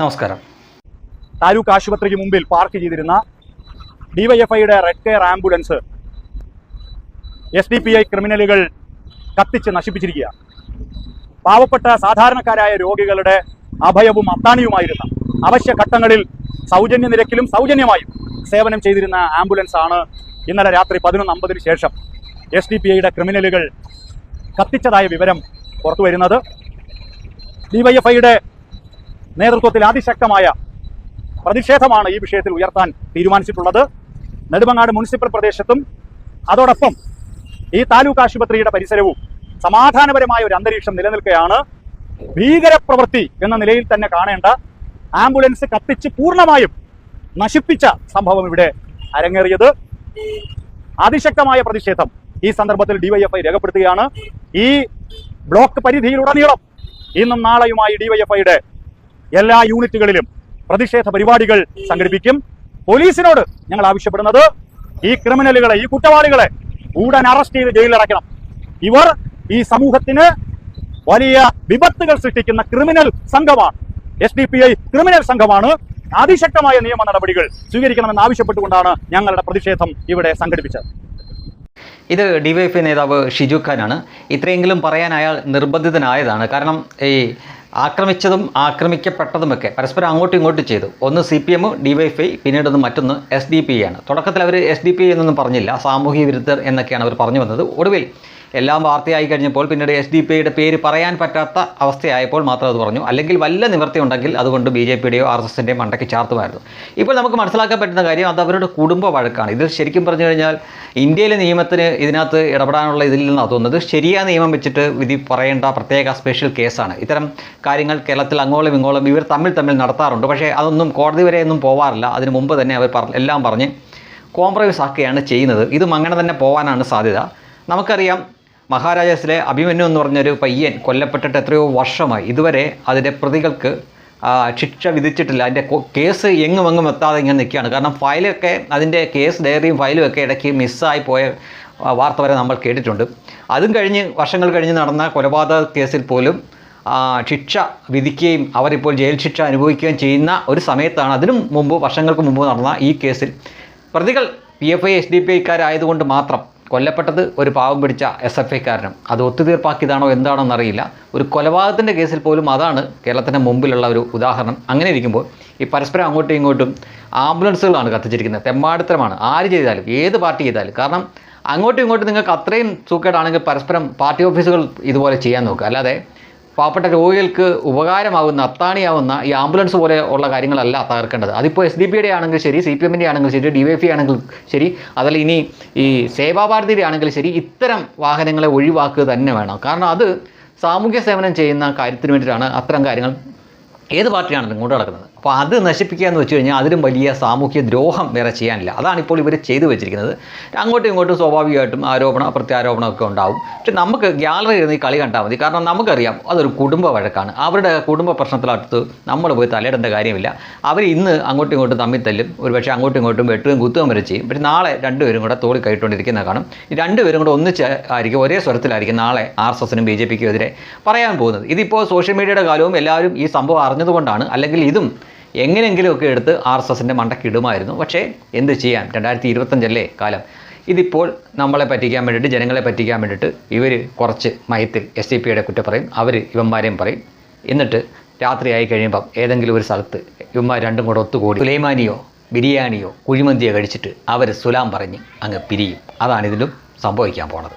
നമസ്കാരം. താലൂക്ക് ആശുപത്രിക്ക് മുമ്പിൽ പാർക്ക് ചെയ്തിരുന്ന ഡിവൈഎഫ്ഐയുടെ red care ambulance S D P I ക്രിമിനലുകൾ കത്തിച്ച് നശിപ്പിച്ചിരിക്കുക പാവപ്പെട്ട സാധാരണക്കാരായ രോഗികളുടെ അഭയവും അത്താണിയുമായിരുന്ന അവശ്യ ഘട്ടങ്ങളിൽ സൗജന്യ നിരക്കിലും സൗജന്യമായും സേവനം ചെയ്തിരുന്ന ആംബുലൻസ് ആണ് ഇന്നലെ രാത്രി പതിനൊന്ന് അമ്പതിന് ശേഷം എസ് ഡി പി ഐയുടെ ക്രിമിനലുകൾ കത്തിച്ചതായ വിവരം പുറത്തു വരുന്നത് ഡിവൈഎഫ്ഐയുടെ നേതൃത്വത്തിൽ അതിശക്തമായ പ്രതിഷേധമാണ് ഈ വിഷയത്തിൽ ഉയർത്താൻ തീരുമാനിച്ചിട്ടുള്ളത്. നെടുമങ്ങാട് മുനിസിപ്പൽ പ്രദേശത്തും അതോടൊപ്പം ഈ താലൂക്ക് ആശുപത്രിയുടെ പരിസരവും സമാധാനപരമായ ഒരു അന്തരീക്ഷം നിലനിൽക്കുകയാണ്. ഭീകരപ്രവൃത്തി എന്ന നിലയിൽ തന്നെ കാണേണ്ട ആംബുലൻസ് കത്തിച്ച് പൂർണമായും നശിപ്പിച്ച സംഭവം ഇവിടെ അരങ്ങേറിയത്. അതിശക്തമായ പ്രതിഷേധം ഈ സന്ദർഭത്തിൽ ഡിവൈഎഫ്ഐ രേഖപ്പെടുത്തുകയാണ്. ഈ ബ്ലോക്ക് പരിധിയിലുടനീളം ഇന്നും നാളെയുമായി ഡിവൈഎഫ്ഐയുടെ എല്ലാ യൂണിറ്റുകളിലും പ്രതിഷേധ പരിപാടികൾ സംഘടിപ്പിക്കും. പോലീസിനോട് ഞങ്ങൾ ആവശ്യപ്പെടുന്നത് ഈ ക്രിമിനലുകളെ ഈ കുറ്റവാളികളെ ഉടൻ അറസ്റ്റ് ചെയ്ത് ജയിലിലടക്കണം ഇവർ ഈ സമൂഹത്തിന് വലിയ വിപത്തുകൾ സൃഷ്ടിക്കുന്ന ക്രിമിനൽ സംഘമാണ്. S D P I criminal സംഘമാണ്. അതിശക്തമായ നിയമ നടപടികൾ സ്വീകരിക്കണമെന്ന് ആവശ്യപ്പെട്ടുകൊണ്ടാണ് ഞങ്ങളുടെ പ്രതിഷേധം ഇവിടെ സംഘടിപ്പിച്ചത്. ഇത് ഡിവൈഎഫ്ഐ നേതാവ് ഷിജു ഖാനാണ്. ഇത്രയെങ്കിലും പറയാൻ അയാൾ നിർബന്ധിതനായതാണ്. കാരണം ഈ ആക്രമിച്ചതും ആക്രമിക്കപ്പെട്ടതുമൊക്കെ പരസ്പരം അങ്ങോട്ടും ഇങ്ങോട്ടും ചെയ്തു. ഒന്ന് സി പി എം ഡിവൈഫൈ പിന്നീട് ഒന്ന് മറ്റൊന്ന് എസ് ഡി പി ആണ്. തുടക്കത്തിൽ അവർ എസ് ഡി പി എന്നൊന്നും പറഞ്ഞില്ല. സാമൂഹിക വിരുദ്ധർ എന്നൊക്കെയാണ് അവർ പറഞ്ഞു വന്നത്. ഒടുവിൽ എല്ലാം വാർത്തയായി കഴിഞ്ഞപ്പോൾ പിന്നീട് എസ് ഡി പിയുടെ പേര് പറയാൻ പറ്റാത്ത അവസ്ഥയായപ്പോൾ മാത്രം അത് പറഞ്ഞു. അല്ലെങ്കിൽ വല്ല നിവൃത്തി ഉണ്ടെങ്കിൽ അതുകൊണ്ട് ബി ജെ പിയുടെയോ ആർ എസ് മണ്ടയ്ക്ക് ചാർത്തുമായിരുന്നു. ഇപ്പോൾ നമുക്ക് മനസ്സിലാക്കാൻ പറ്റുന്ന കാര്യം അത് അവരുടെ കുടുംബ വഴക്കാണ്. ഇത് ശരിക്കും പറഞ്ഞു കഴിഞ്ഞാൽ ഇന്ത്യയിലെ നിയമത്തിന് ഇതിനകത്ത് ഇടപെടാനുള്ള ഇതിൽ നിന്ന് തോന്നുന്നത്. ശരിയായ നിയമം വെച്ചിട്ട് വിധി പറയേണ്ട പ്രത്യേക സ്പെഷ്യൽ കേസാണ്. ഇത്തരം കാര്യങ്ങൾ കേരളത്തിൽ അങ്ങോളം ഇങ്ങോളം ഇവർ തമ്മിൽ തമ്മിൽ നടത്താറുണ്ട്. പക്ഷേ അതൊന്നും കോടതി വരെ ഒന്നും പോവാറില്ല. അതിന് മുമ്പ് തന്നെ അവർ എല്ലാം പറഞ്ഞ് കോംപ്രമൈസ് ആക്കുകയാണ് ചെയ്യുന്നത്. ഇതും അങ്ങനെ തന്നെ പോകാനാണ് സാധ്യത. നമുക്കറിയാം മഹാരാജാസിലെ അഭിമന്യു എന്ന് പറഞ്ഞൊരു പയ്യൻ കൊല്ലപ്പെട്ടിട്ട് എത്രയോ വർഷമായി. ഇതുവരെ അതിന്റെ പ്രതികൾക്ക് ശിക്ഷ വിധിച്ചിട്ടില്ല. അതിന്റെ കേസ് എങ്ങും എങ്ങും എത്താതെ ഇങ്ങനെ നിൽക്കുകയാണ്. കാരണം ഫയലൊക്കെ അതിന്റെ കേസ് ഡയറിയും ഫയലും ഒക്കെ ഇടയ്ക്ക് മിസ്സായി പോയ വാർത്ത വരെ നമ്മൾ കേട്ടിട്ടുണ്ട്. അതും കഴിഞ്ഞ് വർഷങ്ങൾ കഴിഞ്ഞ് നടന്ന കൊലപാതക കേസിൽ പോലും ശിക്ഷ വിധിക്കുകയും അവരിപ്പോൾ ജയിൽ ശിക്ഷ അനുഭവിക്കുകയും ചെയ്യുന്ന ഒരു സമയത്താണ് അതിനും മുമ്പ് വർഷങ്ങൾക്ക് മുമ്പ് നടന്ന ഈ കേസിൽ. പ്രതികൾ P F I S D P ഐക്കാരായതുകൊണ്ട് മാത്രം കൊല്ലപ്പെട്ടത് ഒരു പാവം പിടിച്ച എസ് എഫ് ഐക്കാരനും. അത് ഒത്തുതീർപ്പാക്കിയതാണോ എന്താണോ അറിയില്ല. ഒരു കൊലപാതകത്തിന്റെ കേസിൽ പോലും അതാണ് കേരളത്തിന്റെ മുമ്പിലുള്ള ഒരു ഉദാഹരണം. അങ്ങനെ ഇരിക്കുമ്പോൾ ഈ പരസ്പരം അങ്ങോട്ടും ഇങ്ങോട്ടും ആംബുലൻസുകളാണ് കത്തിച്ചിരിക്കുന്നത്. തെമ്മാടിത്തരമാണ്. ആര് ചെയ്താലും ഏത് പാർട്ടി ചെയ്താലും. കാരണം അങ്ങോട്ടും ഇങ്ങോട്ടും നിങ്ങൾക്ക് അത്രയും സൂക്കേടാണെങ്കിൽ പരസ്പരം പാർട്ടി ഓഫീസുകൾ ഇതുപോലെ ചെയ്യാൻ നോക്കുക. അല്ലാതെ പാവപ്പെട്ട രോഗികൾക്ക് ഉപകാരമാകുന്ന അത്താണിയാവുന്ന ഈ ആംബുലൻസ് പോലെ ഉള്ള കാര്യങ്ങളല്ല തകർക്കേണ്ടത്. അതിപ്പോൾ എസ് ഡി പിയുടെ ആണെങ്കിൽ ശരി സി പി എമ്മിന്റെ ആണെങ്കിലും ശരി ഡി വൈ എഫ് ആണെങ്കിൽ ശരി അതല്ല ഇനി ഈ സേവാഭാരതിയുടെ ആണെങ്കിലും ശരി ഇത്തരം വാഹനങ്ങളെ ഒഴിവാക്കുക തന്നെ വേണം. കാരണം അത് സാമൂഹ്യ സേവനം ചെയ്യുന്ന കാര്യത്തിന് വേണ്ടിയിട്ടാണ് അത്തരം കാര്യങ്ങൾ ഏത് പാർട്ടിയാണ് ഇങ്ങോട്ട് നടക്കുന്നത്? അപ്പോൾ അത് നശിപ്പിക്കുക എന്ന് വെച്ച് കഴിഞ്ഞാൽ അതിലും വലിയ സാമൂഹ്യ ദ്രോഹം വേറെ ചെയ്യാനില്ല. അതാണ് ഇപ്പോൾ ഇവർ ചെയ്തു വെച്ചിരിക്കുന്നത്. അങ്ങോട്ടും ഇങ്ങോട്ടും സ്വാഭാവികമായിട്ടും ആരോപണ പ്രത്യാരോപണമൊക്കെ ഉണ്ടാവും. പക്ഷെ നമുക്ക് ഗ്യാലറി ഇരുന്ന് ഈ കളി കണ്ടാൽ മതി. കാരണം നമുക്കറിയാം അതൊരു കുടുംബ വഴക്കാണ്. അവരുടെ കുടുംബ പ്രശ്നത്തിലടുത്ത് നമ്മൾ പോയി തലയിടേണ്ട കാര്യമില്ല. അവർ ഇന്ന് അങ്ങോട്ടും ഇങ്ങോട്ടും തമ്മിൽ തല്ലും. ഒരു പക്ഷേ അങ്ങോട്ടും ഇങ്ങോട്ടും വെട്ടുകയും കുത്തുകയും വരെ ചെയ്യും. പക്ഷേ നാളെ രണ്ടുപേരും കൂടെ തോളി കൈയിട്ടുകൊണ്ടിരിക്കുന്ന കാണും. ഈ രണ്ടുപേരും കൂടെ ഒന്നിച്ച് ആയിരിക്കും ഒരേ സ്വരത്തിലായിരിക്കും നാളെ ആർ എസ് എസിനും ബി ജെ പിക്കും എതിരെ പറയാൻ പോകുന്നത്. ഇതിപ്പോൾ സോഷ്യൽ മീഡിയയുടെ കാലവും എല്ലാവരും ഈ സംഭവം അറിഞ്ഞതുകൊണ്ടാണ് അല്ലെങ്കിൽ ഇതും എങ്ങനെയെങ്കിലുമൊക്കെ എടുത്ത് ആർ എസ് എസിന്റെ മണ്ടയ്ക്ക് ഇടുമായിരുന്നു. പക്ഷേ എന്ത് ചെയ്യാം? രണ്ടായിരത്തി ഇരുപത്തഞ്ചല്ലേ കാലം. ഇതിപ്പോൾ നമ്മളെ പറ്റിക്കാൻ വേണ്ടിയിട്ട് ജനങ്ങളെ പറ്റിക്കാൻ വേണ്ടിയിട്ട് ഇവർ കുറച്ച് മയത്തിൽ എസ് ഡി പിയുടെ കുറ്റം പറയും. അവർ ഇവന്മാരെയും പറയും. എന്നിട്ട് രാത്രിയായി കഴിയുമ്പം ഏതെങ്കിലും ഒരു സ്ഥലത്ത് ഇവന്മാർ രണ്ടും കൂടെ ഒത്തുകൂടി സുലൈമാനിയോ ബിരിയാണിയോ കുഴിമന്തിയോ കഴിച്ചിട്ട് അവർ സുലാം പറഞ്ഞ് അങ്ങ് പിരിയും. അതാണ് ഇതിലും സംഭവിക്കാൻ പോണത്.